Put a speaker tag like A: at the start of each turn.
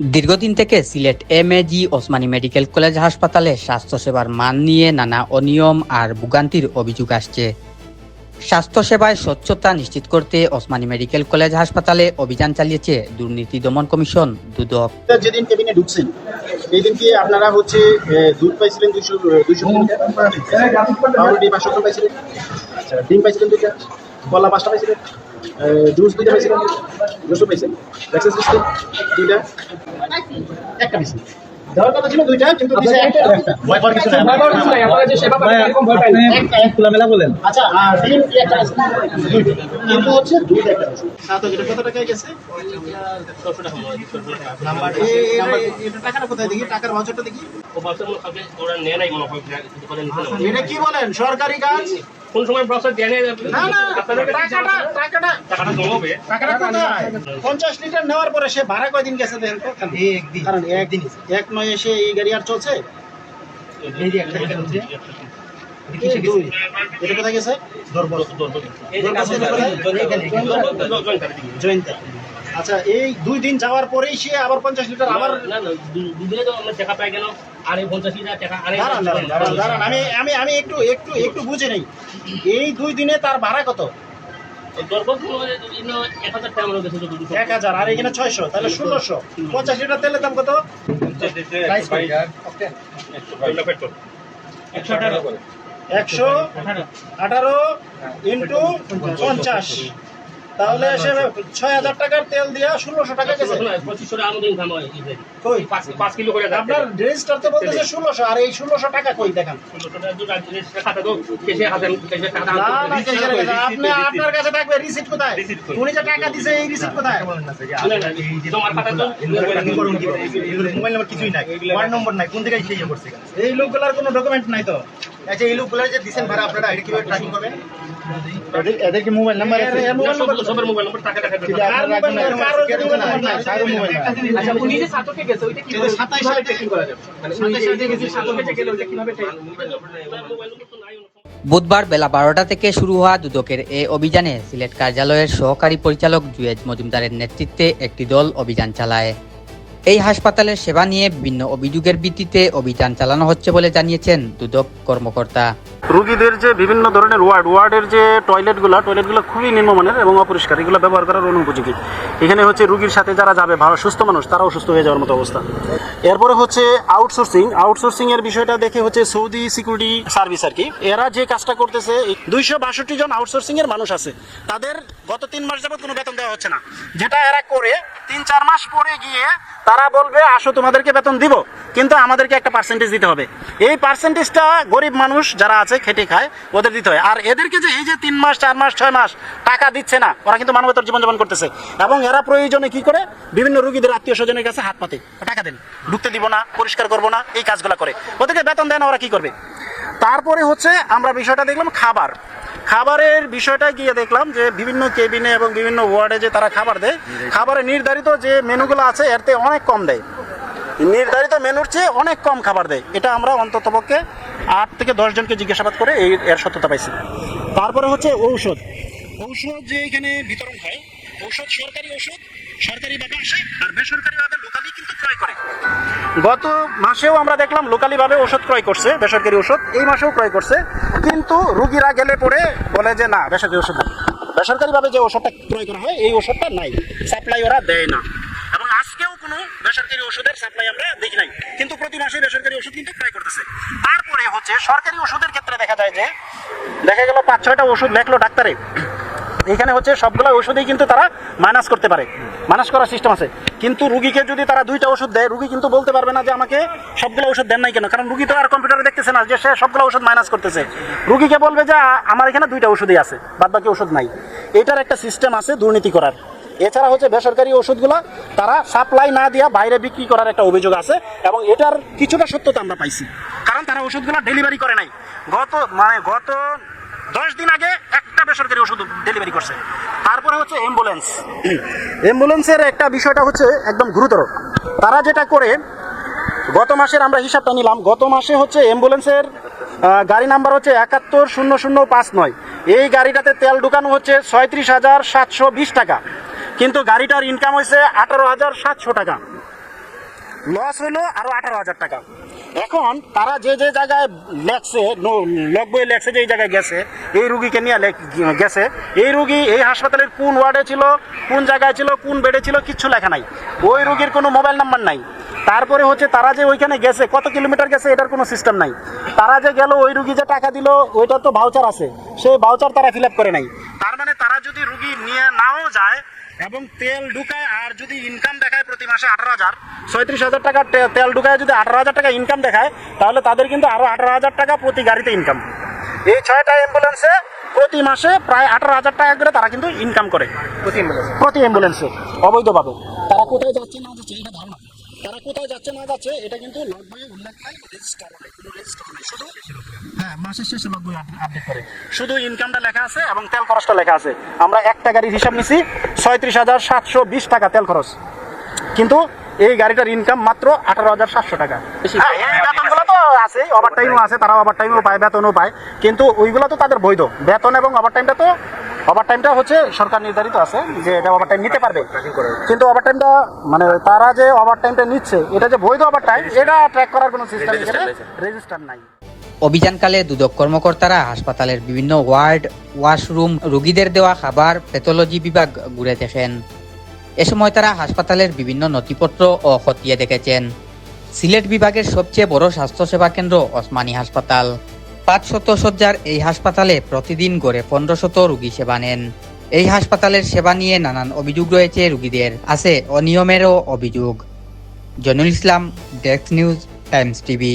A: দীর্ঘদিন থেকে Sylhet M A G Osmani medical college হাসপাতালে স্বাস্থ্যসেবার মান নিয়ে নানা অনিয়ম আর ভোগান্তির অভিযোগ আসছে। স্বাস্থ্যসেবায় স্বচ্ছতা নিশ্চিত করতে ওসমানী মেডিকেল কলেজ হাসপাতালে অভিযান চালিয়েছে দুর্নীতি দমন কমিশন, দুদক।
B: যেদিন কেবিনে ঢুকছেন আপনারা হচ্ছে দুধ পাইছিলেন পাইছিলেন? আচ্ছা ডিম পাইছিলেন দুইটা। কলা পাঁচটা পাইছিলেন জুস দুইটা পাইছিলেন দুশো পাইছেন এক্সেস বিস্কুট দুইটা। একটা দিয়েছেন দেওয়ার কথা ছিল দুইটা কিন্তু দিছে একটা একটা। ভয় পাওয়ার কিছু নাই। একটা এক খোলামেলা বলেন আচ্ছা আর ডিম কি একটা আছে দুইটা। কিন্তু হচ্ছে দুধ একটা আছে এটা কত টাকায় গেছে? নাম্বার এটা টাকাটা কোথায় দেখি? টাকার ভাউচারটা দেখি। এটা কি বলেন? সরকারি কাজ?
C: কোন সময় প্রসেস জানে
B: না না। টাকাটা টাকাটা। টাকাটা কোথায়? পঞ্চাশ লিটার নেওয়ার পরে সে ভাড়া কয়দিন গেছে দেখেন তো একদিন। কারণ একদিন এক নয় এসে এই গাড়ি আর চলছে? এই দুই। এটা কোথায় গেছে? জয়ন্তা আচ্ছা এই দুই দিন যাওয়ার পরেই সে আবার পঞ্চাশ লিটার আবার
C: না না দুদিনে তো আমরা টাকা পাই গেল। আর এই পঞ্চাশ হাজার
B: দাঁড়ান দাঁড়ান দাঁড়ান দাঁড়ান আমি আমি আমি একটু একটু একটু বুঝে নেই। এই দুই দিনে তার ভাড়া কত?
C: এক হাজার
B: আর এখানে ছয়শো তাহলে ষোলোশো। পঞ্চাশ লিটার তেলের দাম কত?
C: একশো
B: আঠারো। ইন্টু পঞ্চাশ। তাহলে সে ছয় হাজার টাকার তেল দিয়া ষোলোশো টাকা গেছে। আপনার রেজিস্টার তো বলতেছে ষোলোশো আর এই ষোলোশো টাকা কই দেখান। আপনি আপনার কাছে থাকবে রিসিট কোথায়? উনি যে টাকা দিছে এই রিসিট কোথায়?
C: তোমার খাতা তো
D: মোবাইল নাম্বার। কিছুই নাই। ওয়ার্ড নম্বর নাই কোন থেকে সেই করছে
B: এই লোকগুলার কোনো ডকুমেন্ট নাই তো?
D: আচ্ছা এই লোকগুলো যে দিছেন ভাড়া আপনারা এটা কীভাবে ট্র্যাকিং করবেন? এদের এদের কি মোবাইল নাম্বার আছে
B: মোবাইল নম্বর
C: সবার মোবাইল নম্বর টাকা টাকা
D: আপনারা
B: মোবাইল
D: না,
B: মোবাইল নাম্বার।
C: আচ্ছা উনি যে ছাত্রকে গেছে ওইটা কীভাবে
B: সালে
C: চেকিং করা যাবে? মানে উনি যে গেছে ছাত্রকে যে গেল ওইটা কীভাবে মোবাইল নম্বর তো নাই
A: বুধবার বেলা বারোটা থেকে শুরু হওয়া দুদকের এ অভিযানে সিলেট কার্যালয়ের সহকারী পরিচালক জুয়েজ মজুমদারের নেতৃত্বে একটি দল অভিযান চালায়। এই হাসপাতালের সেবা নিয়ে বিভিন্ন অভিযোগের ভিত্তিতে অভিযান চালানো হচ্ছে বলে জানিয়েছেন দুদক কর্মকর্তা।
B: রুগীদের যে বিভিন্ন ধরনের ওয়ার্ড, ওয়ার্ডের যে টয়লেটগুলো টয়লেটগুলো খুবই নিম্নমানের এবং অপরিষ্কার, এগুলো ব্যবহার করার অনুপযোগী। এখানে হচ্ছে রুগীর সাথে যারা যাবে, ভালো, সুস্থ মানুষ, তারাও সুস্থ হয়ে যাওয়ার মতো অবস্থা। এরপরে হচ্ছে আউটসোর্সিং আউটসোর্সিং এর বিষয়টা দেখে হচ্ছে সৌদি সিকিউরিটি সার্ভিস আর কি। এরা যে কাজটা করতেছে দুইশো বাষট্টি জন আউটসোর্সিং এর মানুষ আছে। তাদের গত তিন মাস যাবত কোনো বেতন দেওয়া হচ্ছে না। যেটা এরা করে তিন চার মাস পরে গিয়ে তারা বলবে আসো তোমাদেরকে বেতন দিব। কিন্তু আমাদেরকে একটা পার্সেন্টেজ দিতে হবে। এই পার্সেন্টেজটা গরিব মানুষ যারা আছে, খেটে খায়, ওদের দিতে হয়। আর এদেরকে যে এই যে তিন মাস, চার মাস, ছয় মাস টাকা দিচ্ছে না, ওরা কিন্তু মানবতার জীবনযাপন করতেছে। এবং এরা প্রয়োজনে কি করে? বিভিন্ন রুগীদের আত্মীয় স্বজনের কাছে হাত পাতে। টাকা দেন। ঢুকতে দিব না, পরিষ্কার করব না, এই কাজগুলো করে। ওদেরকে বেতন দেয় না, ওরা কি করবে? তারপরে হচ্ছে আমরা বিষয়টা দেখলাম খাবার। খাবারের বিষয়টা গিয়ে দেখলাম যে বিভিন্ন কেবিনে এবং বিভিন্ন ওয়ার্ডে যে তারা খাবার দেয় খাবারের নির্ধারিত যে মেনুগুলো আছে এরতে অনেক কম দেয়। নির্ধারিত মেনুর চেয়ে অনেক কম খাবার দেয়। এটা আমরা অন্ততপক্ষে আট থেকে দশ জনকে জিজ্ঞাসাবাদ করে এই এর সত্যতা পাইছি। তারপরে হচ্ছে ঔষধ। ঔষধ যে এখানে বিতরণ হয়, ঔষধ সরকারি ঔষধ সরকারিভাবে আসে আর বেসরকারিভাবে লোকালি কিন্তু ক্রয় করে। গত মাসেও আমরা দেখলাম লোকালিভাবে ওষুধ ক্রয় করছে, বেসরকারি ওষুধ এই মাসেও ক্রয় করছে। কিন্তু রুগীরা গেলে পরে বলে যে, না, বেসরকারি ওষুধ বেসরকারিভাবে যে ওষুধটা ক্রয় করা হয়, এই ওষুধটা নাই। সাপ্লাই ওরা দেয় না। আজকেও কোনো বেসরকারি ওষুধের সাপ্লাই আমরা দেখি নাই। কিন্তু প্রতি মাসে বেসরকারি ওষুধ কিন্তু ক্রয় করতেছে। তারপরে হচ্ছে সরকারি ওষুধের ক্ষেত্রে দেখা যায় যে, দেখা গেল পাঁচ ছয়টা ওষুধ লেখলো ডাক্তারে। এখানে হচ্ছে সবগুলো ওষুধেই কিন্তু তারা মাইনাস করতে পারে। মাইনাস করার সিস্টেম আছে। কিন্তু রুগীকে যদি তারা দুইটা ওষুধ দেয়, রুগী কিন্তু বলতে পারবে না যে আমাকে সবগুলো ওষুধ দেন নাই কেন। কারণ রুগী তো আর কম্পিউটারে দেখতেছে না যে সে সবগুলো ওষুধ মাইনাস করতেছে। রুগীকে বলবে যে আমার এখানে দুইটা ওষুধই আছে বাদ বাকি ওষুধ নাই। এটার একটা সিস্টেম আছে দুর্নীতি করার। এছাড়া হচ্ছে বেসরকারি ওষুধগুলো তারা সাপ্লাই না দিয়া বাইরে বিক্রি করার একটা অভিযোগ আছে এবং এটার কিছুটা সত্যতা আমরা পাইছি। কারণ তারা ওষুধগুলো ডেলিভারি করে নাই। গত মানে গত দশ দিন আগে একটা বেসরকারি ওষুধ ডেলিভারি করছে। তারপরে হচ্ছে অ্যাম্বুলেন্স অ্যাম্বুলেন্সের একটা বিষয়টা হচ্ছে একদম গুরুতর। তারা যেটা করে, গত মাসের আমরা হিসাবটা নিলাম, গত মাসে হচ্ছে অ্যাম্বুলেন্সের গাড়ি নাম্বার হচ্ছে একাত্তর শূন্য শূন্য পাঁচ নয়। এই গাড়িটাতে তেল ঢুকানো হচ্ছে ছয়ত্রিশ হাজার সাতশো বিশ টাকা। কিন্তু গাড়িটার ইনকাম হয়েছে আঠারো হাজার সাতশো টাকা। লস হলো আরও আঠারো হাজার টাকা। এখন তারা যে যে জায়গায় লেখছে লক বই লেখছে, যে জায়গায় গেছে, এই রুগীকে নিয়ে গেছে, এই রুগী এই হাসপাতালের কোন ওয়ার্ডে ছিল, কোন জায়গায় ছিল, কোন বেডে ছিল, কিচ্ছু লেখা নাই। ওই রুগীর কোনো মোবাইল নাম্বার নাই। তারপরে হচ্ছে তারা যে ওইখানে গেছে, কত কিলোমিটার গেছে, এটার কোনো সিস্টেম নাই। তারা যে গেল, ওই রুগী যে টাকা দিল, ওইটার তো ভাউচার আছে। সেই ভাউচার তারা ফিল করে নাই। তার মানে তারা যদি রুগী নিয়ে নাও যায় এবং তেল ঢুকায় আর যদি ইনকাম দেখায় প্রতি মাসে আঠারো হাজার, ছয়ত্রিশ হাজার টাকা তেল ঢুকায় যদি আঠারো হাজার টাকা ইনকাম দেখায়, তাহলে তাদের কিন্তু আরও আঠারো হাজার টাকা প্রতি গাড়িতে ইনকাম এই ছয়টা অ্যাম্বুলেন্সে প্রতি মাসে প্রায় আঠারো হাজার টাকা করে তারা কিন্তু ইনকাম করে।
D: প্রতি অ্যাম্বুলেন্সে
B: অবৈধভাবে। তারা কোথায় যাচ্ছে না যাচ্ছে এটা ধারণা। তারা কোথায় যাচ্ছে না যাচ্ছে এটা কিন্তু উল্লেখ নাই রেজিস্টার নেই কোনো রেজিস্টার নেই শুধু হ্যাঁ মাসের শেষে আপডেট করে। শুধু ইনকামটা লেখা আছে এবং তেল খরচটা লেখা আছে। আমরা একটা গাড়ির হিসাব নিছি ছয়ত্রিশ হাজার সাতশো বিশ টাকা তেল খরচ। কিন্তু এই গাড়িটার ইনকাম মাত্র আঠারো হাজার সাতশো টাকা হ্যাঁ, এই বেতনগুলো তো আছে ওভার টাইমও আছে তারা ওভার টাইমও পায় বেতনও পায়। কিন্তু ওইগুলো তো তাদের বৈধ। বেতন এবং ওভার টাইমটা তো ওভার টাইমটা হচ্ছে সরকার নির্ধারিত আছে যে এটা ওভার টাইম নিতে পারবে। কিন্তু ওভার টাইমটা মানে তারা যে ওভার টাইমটা নিচ্ছে এটা যে বৈধ ওভার টাইম এটা ট্র্যাক করার কোনো সিস্টেম রেজিস্টার নাই
A: অভিযানকালে দুদক কর্মকর্তারা হাসপাতালের বিভিন্ন ওয়ার্ড ওয়াশরুম রোগীদের দেওয়া খাবার প্যাথোলজি বিভাগ ঘুরে দেখেন। এ সময় তারা হাসপাতালের বিভিন্ন নথিপত্র ও খতিয়ে দেখেছেন। সিলেট বিভাগের সবচেয়ে বড় স্বাস্থ্যসেবা কেন্দ্র ওসমানী হাসপাতাল। পাঁচ শত শয্যার এই হাসপাতালে প্রতিদিন গড়ে পনেরো শত রুগী সেবা নেন। এই হাসপাতালের সেবা নিয়ে নানান অভিযোগ রয়েছে রুগীদের। আছে অনিয়মেরও অভিযোগ। Jonul Islam, desk news, Times TV.